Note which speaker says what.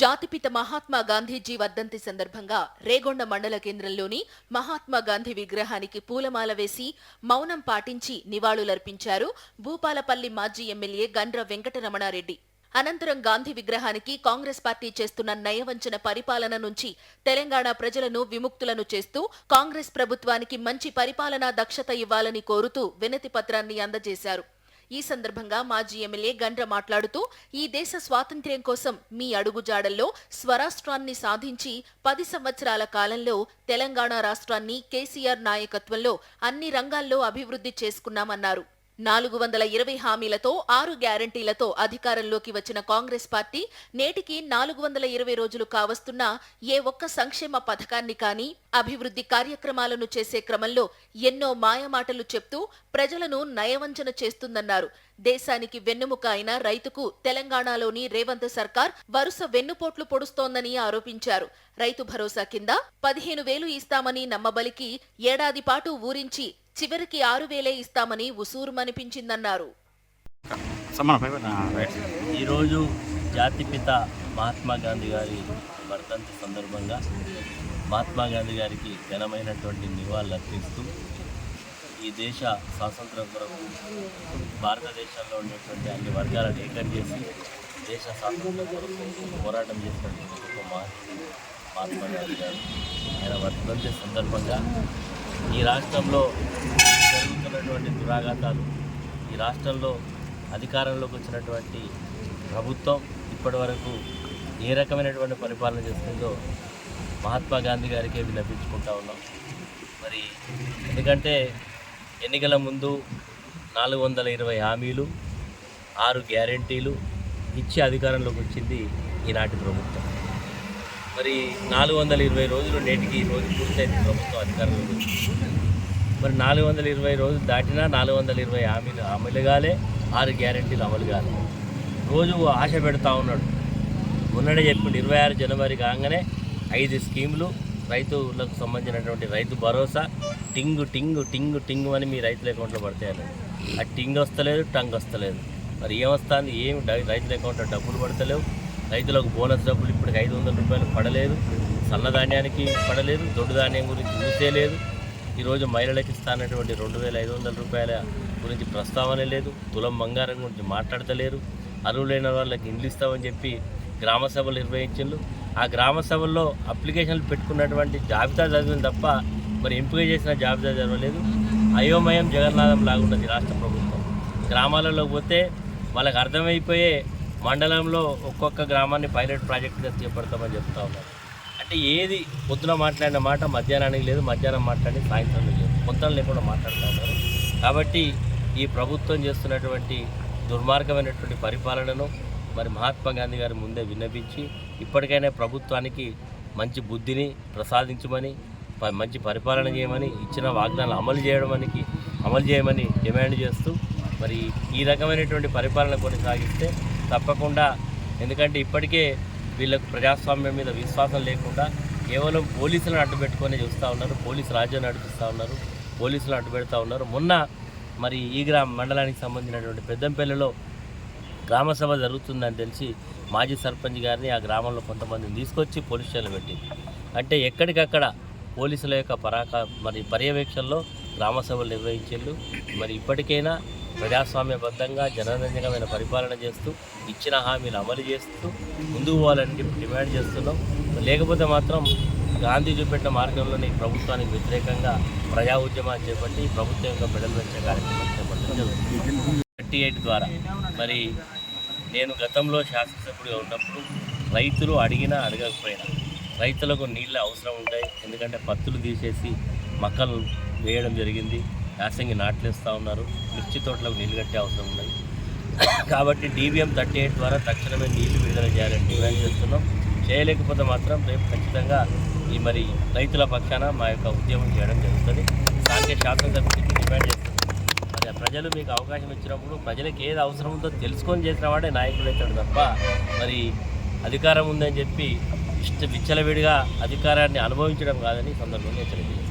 Speaker 1: జాతిపిత మహాత్మా గాంధీజీ వర్ధంతి సందర్భంగా రేగొండ మండల కేంద్రంలోని మహాత్మా గాంధీ విగ్రహానికి పూలమాల వేసి మౌనం పాటించి నివాళులర్పించారు భూపాలపల్లి మాజీ ఎమ్మెల్యే గండ్ర వెంకటరమణారెడ్డి. అనంతరం గాంధీ విగ్రహానికి కాంగ్రెస్ పార్టీ చేస్తున్న నయవంచన పరిపాలన నుంచి తెలంగాణ ప్రజలను విముక్తులను చేస్తూ కాంగ్రెస్ ప్రభుత్వానికి మంచి పరిపాలనా దక్షత ఇవ్వాలని కోరుతూ వినతి పత్రాన్ని అందజేశారు. ఈ సందర్భంగా మాజీ ఎమ్మెల్యే గండ్ర మాట్లాడుతూ ఈ దేశ స్వాతంత్ర్యం కోసం మీ అడుగుజాడల్లో స్వరాష్ట్రాన్ని సాధించి పది సంవత్సరాల కాలంలో తెలంగాణ రాష్ట్రాన్ని కేసీఆర్ నాయకత్వంలో అన్ని రంగాల్లో అభివృద్ధి చేసుకున్నామన్నారు. నాలుగు వందల ఇరవై హామీలతో ఆరు గ్యారంటీలతో అధికారంలోకి వచ్చిన కాంగ్రెస్ పార్టీ నేటికి నాలుగు వందల ఇరవై రోజులు కావస్తున్నా ఏ ఒక్క సంక్షేమ పథకాన్ని కానీ అభివృద్ధి కార్యక్రమాలను చేసే క్రమంలో ఎన్నో మాయమాటలు చెప్తూ ప్రజలను నయవంచన చేస్తుందన్నారు. దేశానికి వెన్నుముక అయిన రైతుకు తెలంగాణలోని రేవంత్ సర్కార్ వరుస వెన్నుపోట్లు పొడుస్తోందని ఆరోపించారు. రైతు భరోసా కింద పదిహేను వేలు ఇస్తామని నమ్మబలికి ఏడాది పాటు ఊరించి చివరికి ఆరు వేలే ఇస్తామని ఉసూరుమనిపించిందన్నారు.
Speaker 2: ఈరోజు జాతిపిత మహాత్మా గాంధీ గారి వర్ధంతి సందర్భంగా మహాత్మా గాంధీ గారికి ఘనమైనటువంటి నివాళులు అర్పిస్తూ ఈ దేశ స్వాతంత్రం కొరకు భారతదేశంలో ఉండేటువంటి అన్ని వర్గాలను ఏకం చేసి దేశ స్వాతంత్రం కొరకు పోరాటం చేసినటువంటి గొప్ప మహర్షి మహాత్మా గాంధీ గారు. ఆయన వర్ధంతి సందర్భంగా ఈ రాష్ట్రంలో జరుగుతున్నటువంటి దురాఘాతాలు ఈ రాష్ట్రంలో అధికారంలోకి వచ్చినటువంటి ప్రభుత్వం ఇప్పటి వరకు ఏ రకమైనటువంటి పరిపాలన చేస్తుందో మహాత్మా గాంధీ గారికే విన్నపించుకుంటా ఉన్నాం. మరి ఎందుకంటే ఎన్నికల ముందు నాలుగు వందల ఇరవై హామీలు ఆరు గ్యారెంటీలు ఇచ్చి అధికారంలోకి వచ్చింది ఈనాటి ప్రభుత్వం. మరి నాలుగు వందల ఇరవై రోజులు నేటికి ఈ రోజు పూర్తయింది ప్రభుత్వం అధికారంలోకి మరి నాలుగు వందల ఇరవై రోజులు దాటినా నాలుగు వందల ఇరవై హామీలు అమలు కాలే ఆరు గ్యారెంటీలు అమలు కాలే. రోజు ఆశ పెడతా ఉన్నాడు. మొన్ననే చెప్పిండు ఇరవై ఆరు జనవరి కాగానే ఐదు స్కీములు రైతులకు సంబంధించినటువంటి రైతు భరోసా టింగు టింగు టింగు టింగు అని మీ రైతుల అకౌంట్లో పడతాయని ఆ టింగ్ వస్తలేదు టంగ్ వస్తలేదు. మరి ఏమొస్తుంది? ఏమి రైతుల అకౌంట్లో డబ్బులు పడతలేవు. రైతులకు బోనస్ డబ్బులు ఇప్పటికి ఐదు వందల రూపాయలు పడలేదు. సన్నధాన్యానికి పడలేదు. దొడ్డు ధాన్యం గురించి చూసే లేదు. ఈరోజు మహిళలకు ఇస్తానటువంటి రెండు వేల ఐదు వందల రూపాయల గురించి ప్రస్తావన లేదు. తులం బంగారం గురించి మాట్లాడతలేరు. అరువులైన వాళ్ళకి ఇండ్లు ఇస్తామని చెప్పి గ్రామ సభలు నిర్వహించిండ్రు. ఆ గ్రామ సభల్లో అప్లికేషన్లు పెట్టుకున్నటువంటి జాబితా చదివింది తప్ప మరి ఎంపిక చేసిన జాబితా చదవలేదు అయోమయం జగన్నాథం లాగున్నది రాష్ట్ర ప్రభుత్వం. గ్రామాలలో పోతే వాళ్ళకి అర్థమైపోయే మండలంలో ఒక్కొక్క గ్రామాన్ని పైలట్ ప్రాజెక్టుగా చేపడతామని చెప్తా ఉన్నారు. అంటే ఏది పొద్దున మాట్లాడిన మాట మధ్యాహ్నానికి లేదు మధ్యాహ్నం మాట్లాడి సాయంత్రం లేదు. పొద్దున లేకుండా మాట్లాడుతూ ఉన్నారు. కాబట్టి ఈ ప్రభుత్వం చేస్తున్నటువంటి దుర్మార్గమైనటువంటి పరిపాలనను మరి మహాత్మా గాంధీ గారి ముందే విన్నపించి ఇప్పటికైనా ప్రభుత్వానికి మంచి బుద్ధిని ప్రసాదించమని మంచి పరిపాలన చేయమని ఇచ్చిన వాగ్దానాలు అమలు చేయడానికి అమలు చేయమని డిమాండ్ చేస్తూ మరి ఈ రకమైనటువంటి పరిపాలన కొనసాగిస్తే తప్పకుండా. ఎందుకంటే ఇప్పటికే వీళ్ళకు ప్రజాస్వామ్యం మీద విశ్వాసం లేకుండా కేవలం పోలీసులను అడ్డుపెట్టుకొని చూస్తూ ఉన్నారు పోలీసు రాజ్యాన్ని నడిపిస్తూ ఉన్నారు పోలీసులు అడ్డుపెడతా ఉన్నారు. మొన్న మరి ఈ గ్రామ మండలానికి సంబంధించినటువంటి పెద్దంపల్లిలో గ్రామసభ జరుగుతుందని తెలిసి మాజీ సర్పంచ్ గారిని ఆ గ్రామంలో కొంతమందిని తీసుకొచ్చి పోలీస్ స్టేషన్లో పెట్టింది. అంటే ఎక్కడికక్కడ పోలీసుల యొక్క పరాక మరి పర్యవేక్షణలో గ్రామసభలు నిర్వహించేళ్ళు. మరి ఇప్పటికైనా ప్రజాస్వామ్యబద్ధంగా జనరంజకమైన పరిపాలన చేస్తూ ఇచ్చిన హామీలు అమలు చేస్తూ ముందుకు పోవాలని డిమాండ్ చేస్తున్నాం. లేకపోతే మాత్రం గాంధీ చూపెట్టిన మార్గంలోని ప్రభుత్వానికి వ్యతిరేకంగా ప్రజా ఉద్యమాన్ని చేపట్టి ప్రభుత్వం యొక్క మెడల్ వచ్చే కార్యక్రమం చేపట్టడం థర్టీ ఎయిట్ ద్వారా మరి నేను గతంలో శాసనసభ్యుడిగా ఉన్నప్పుడు రైతులు అడిగినా అడగకపోయినా రైతులకు నీళ్ళ అవసరం ఉంటాయి. ఎందుకంటే పత్తులు తీసేసి మొక్కలు వేయడం జరిగింది. యాసంగి నాట్లేస్తూ ఉన్నారు. మిర్చి తోటలకు నీళ్ళు కట్టే అవసరం ఉన్నది. కాబట్టి డీబీఎం థర్టీ ఎయిట్ ద్వారా తక్షణమే నీళ్ళు విడుదల చేయాలని డిమాండ్ చేస్తున్నాం. చేయలేకపోతే మాత్రం రేపు ఖచ్చితంగా ఈ మరి రైతుల పక్షాన మా యొక్క ఉద్యమం చేయడం జరుగుతుంది. స్థానిక శాసనసభ్యుడికి డిమాండ్ చేస్తున్నాం మరి ప్రజలు మీకు అవకాశం ఇచ్చినప్పుడు ప్రజలకు ఏది అవసరం ఉందో తెలుసుకొని చేసిన వాడే నాయకుడు అవుతాడు తప్ప మరి అధికారం ఉందని చెప్పి ఇష్ట విచ్చలవిడిగా అధికారాన్ని అనుభవించడం కాదని సందర్భంగా హెచ్చరించారు